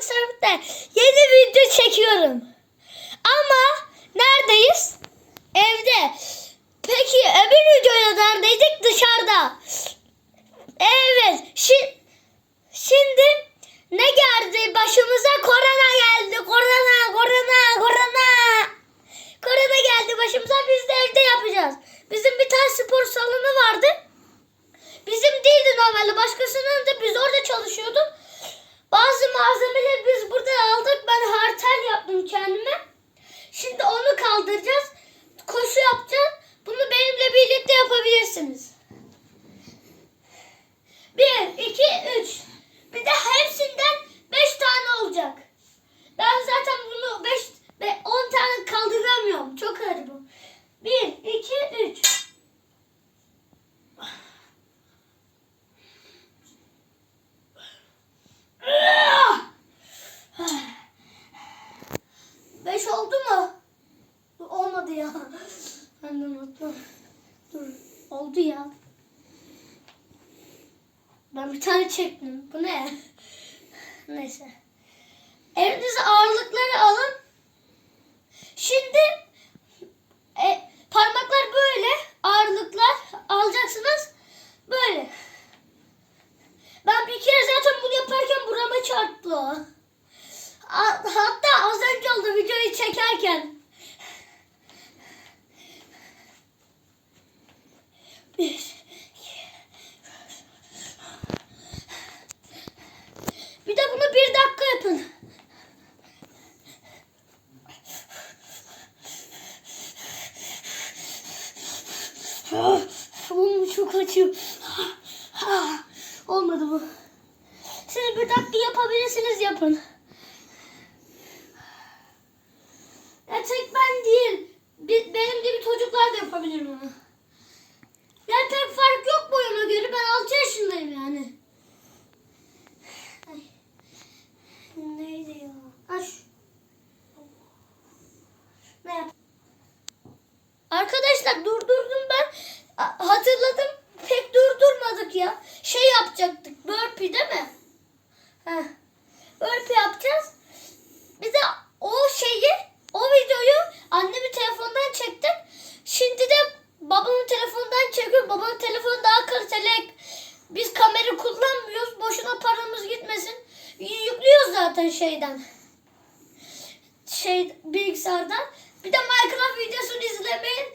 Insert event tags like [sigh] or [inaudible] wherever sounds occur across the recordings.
Serp'te yeni video çekiyorum. Ama neredeyiz? Evde. Peki öbür videoda neredeydik? Dışarıda. Evet. Şi- şimdi ne geldi başımıza? Korona geldi. Korona, korona, korona. Korona geldi başımıza. Biz de evde yapacağız. Bizim bir tane spor salonu vardı. Bizim değildi normalde. Başkasının da biz orada çalışıyorduk. Bazı malzemeleri biz burada aldık. Ben hartel yaptım kendime. Şimdi onu kaldıracağız. Koşu yapacağız. Bunu benimle birlikte yapabilirsiniz. Bir, iki, üç. Bir de hepsinden beş tane olacak. Ben zaten bunu beş ve on tane kaldıramıyorum. Çok ağır bu. Bir, iki, üç. Beş oldu mu? Olmadı ya. Ben de unuttum. Dur. Oldu ya. Ben bir tane çektim. Bu ne? [laughs] Neyse. Elinize ağırlıkları alın. Şimdi e, parmaklar böyle. Ağırlıklar alacaksınız. Böyle. Ben bir kere zaten bunu yaparken burama çarptı o. A- Hatta az önce oldu videoyu çekerken. Bir, iki. Bir de bunu bir dakika yapın. Ah, Oğlum çok acıyor. Ah, ah. Olmadı bu. Siz bir dakika yapabilirsiniz yapın. Ya tek ben değil. Benim gibi çocuklar da yapabilir bunu. Ya pek fark yok boyuma göre. Ben 6 yaşındayım yani. Neydi ya? Aç. Ne? Arkadaşlar durdurdum ben. A- Hatırladım. Pek durdurmadık ya. Şey yapacaktık. Burpee değil mi? Heh. Burpee yapacağız. Bir de o şeyi, o videoyu annemin telefondan çektim. Şimdi de babamın telefondan çekiyorum. Babamın telefonu daha kaliteli. Biz kamera kullanmıyoruz. Boşuna paramız gitmesin. Yüklüyoruz zaten şeyden. Şey bilgisayardan. Bir de Minecraft videosunu izlemeyin.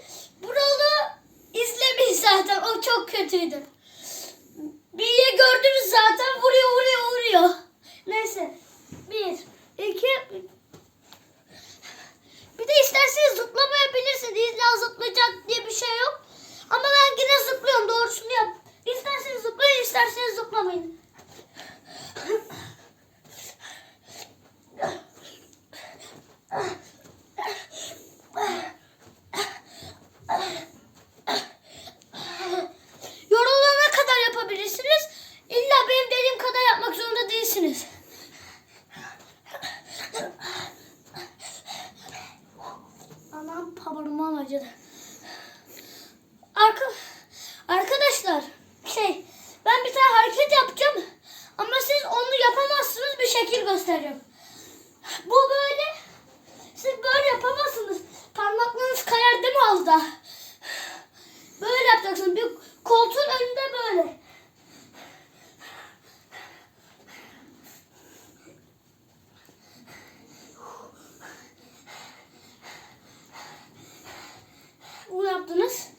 Buralı izlemeyin zaten. O çok kötüydü. Bir yeri gördünüz zaten. Vuruyor vuruyor vuruyor. Neyse. Bir, iki, bir de isterseniz zıplamayabilirsiniz. İlla zıplayacak diye bir şey yok. Ama ben yine zıplıyorum. Doğrusunu yap. İsterseniz zıplayın, isterseniz zıplamayın. Yorulana kadar yapabilirsiniz. İlla benim dediğim kadar yapmak zorunda değilsiniz. Anam pabuğum acıdı. Arka, arkadaşlar şey ben bir tane hareket yapacağım ama siz onu yapamazsınız bir göstereceğim. Bu böyle siz böyle yapamazsınız. Parmaklarınız kayar değil mi az da? Böyle yapacaksınız. Bir koltuğun önünde böyle. Bunu yaptınız.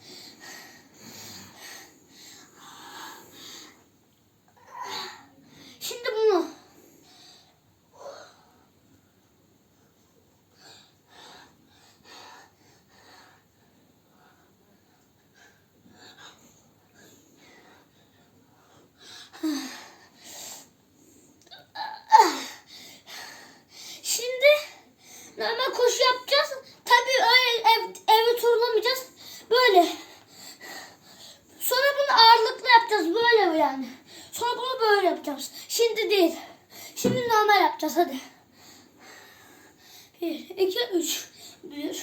Başlıyoruz hadi. Bir, iki, üç. Bir.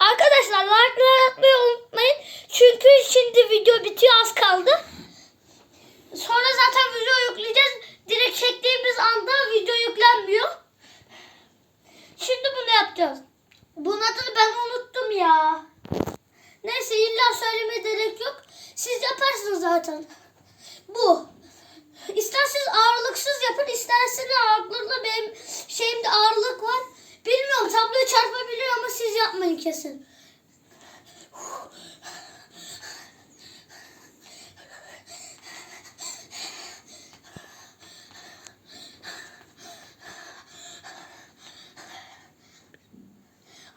Arkadaşlar like'lar atmayı unutmayın. Çünkü şimdi video bitiyor az kaldı. zaten. Bu. İsterseniz ağırlıksız yapın, isterseniz ağırlıklı benim şeyimde ağırlık var. Bilmiyorum tabloyu çarpabiliyor ama siz yapmayın kesin.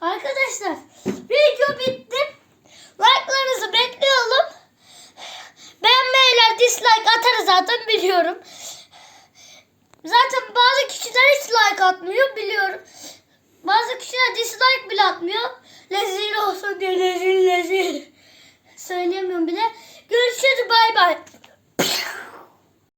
Arkadaşlar video bitti.